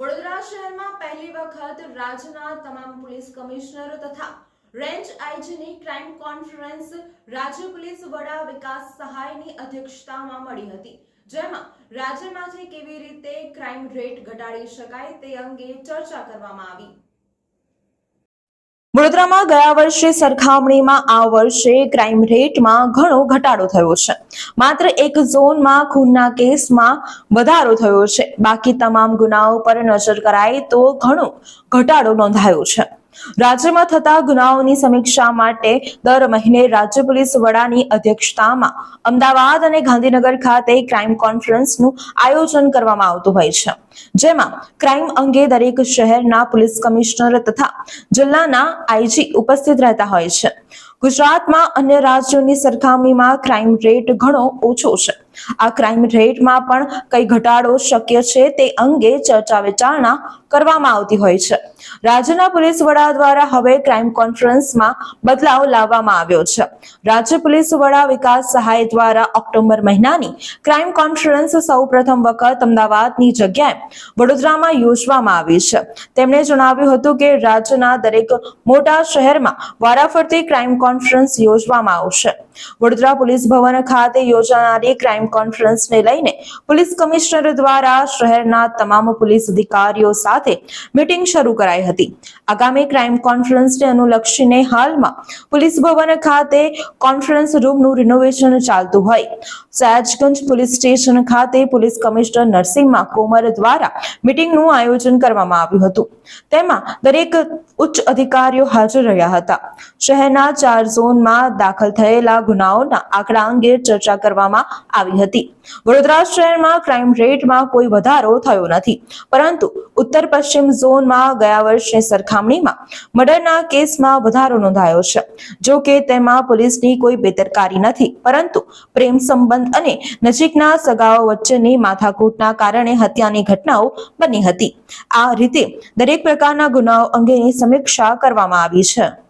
વડોદરા શહેરમાં પહેલી વખત રાજ્યના તમામ પોલીસ કમિશનર તથા રેન્જ આઈજીની ક્રાઇમ કોન્ફરન્સ રાજ્ય પોલીસ વડા વિકાસ સહાયની અધ્યક્ષતામાં મળી હતી, જેમાં રાજ્યમાંથી કેવી રીતે ક્રાઇમ રેટ ઘટાડી શકાય તે અંગે ચર્ચા કરવામાં આવી. વડોદરામાં ગયા વર્ષે સરખામણીમાં આ વર્ષે ક્રાઇમ રેટમાં ઘણો ઘટાડો થયો છે. માત્ર એક ઝોનમાં ખૂનના કેસમાં વધારો થયો છે. બાકી તમામ ગુનાઓ પર નજર કરાય તો ઘણો ઘટાડો નોંધાયો છે. રાજ્યમાં થતા ગુનાઓની સમીક્ષા માટે દર મહિને રાજ્ય પોલીસ વડાની અધ્યક્ષતામાં અમદાવાદ અને ગાંધીનગર ખાતે ક્રાઇમ કોન્ફરન્સનું આયોજન કરવામાં આવતું હોય છે. જેમાં ક્રાઇમ અંગે દરેક શહેરના પોલીસ કમિશનર તથા જિલ્લાના આઈજી ઉપસ્થિત રહેતા હોય છે. ગુજરાતમાં અન્ય રાજ્યોની સરખામણીમાં ક્રાઇમ રેટ ઘણો ઓછો છે. આ ક્રાઇમ રેટમાં પણ કઈ ઘટાડો શક્ય છે તે અંગે ચર્ચા વિચારણા કરવામાં આવતી હોય છે. રાજ્યના પોલીસ વડા દ્વારા હવે ક્રાઇમ કોન્ફરન્સમાં બદલાવ લાવવામાં આવ્યો છે. રાજ્ય પોલીસ વડા વિકાસ સહાય દ્વારા ઓક્ટોબર મહિનાની ક્રાઇમ કોન્ફરન્સ સૌ પ્રથમ વખત અમદાવાદની જગ્યાએ વડોદરામાં યોજવામાં આવી છે. તેમણે જણાવ્યું હતું કે રાજ્યના દરેક મોટા શહેરમાં વારાફરતી ક્રાઇમ કોન્ફરન્સ યોજવામાં આવશે. વડોદરા પોલીસ ભવન ખાતે યોજાનારી ક્રાઇમ કોન્ફરન્સને લઈને પોલીસ કમિશનર દ્વારા શહેરના તમામ પોલીસ અધિકારીઓ સાથે મીટિંગ શરૂ કરાઈ હતી. આગામી ક્રાઇમ કોન્ફરન્સને અનુલક્ષીને હાલમાં પોલીસ ભવન ખાતે કોન્ફરન્સ રૂમનું રિનોવેશન ચાલતું હોય. સયાજગંજ પોલીસ સ્ટેશન ખાતે પોલીસ કમિશનર નરસિંહા કોમર દ્વારા મીટિંગનું આયોજન કરવામાં આવ્યું હતું. તેમાં દરેક ઉચ્ચ અધિકારીઓ હાજર રહ્યા હતા. શહેરના ચાર ઝોનમાં દાખલ થયેલા ગુનાઓના આંકડા અંગે ચર્ચા કરવામાં આવી હતી. વડોદરા શહેરમાં ક્રાઇમ રેટમાં કોઈ વધારો થયો નથી. પરંતુ ઉત્તર પશ્ચિમ ઝોનમાં ગયા વર્ષની સરખામણીમાં મર્ડરના કેસમાં વધારો નોંધાયો છે. જો કે તેમાં પોલીસની કોઈ બેદરકારી નથી. પરંતુ પ્રેમ સંબંધ અને નજીકના સગાઓ વચ્ચેની માથાકૂટના કારણે હત્યાની ઘટનાઓ બની હતી. આ રીતે દરેક પ્રકારના ગુનાઓ અંગેની સમીક્ષા કરવામાં આવી છે.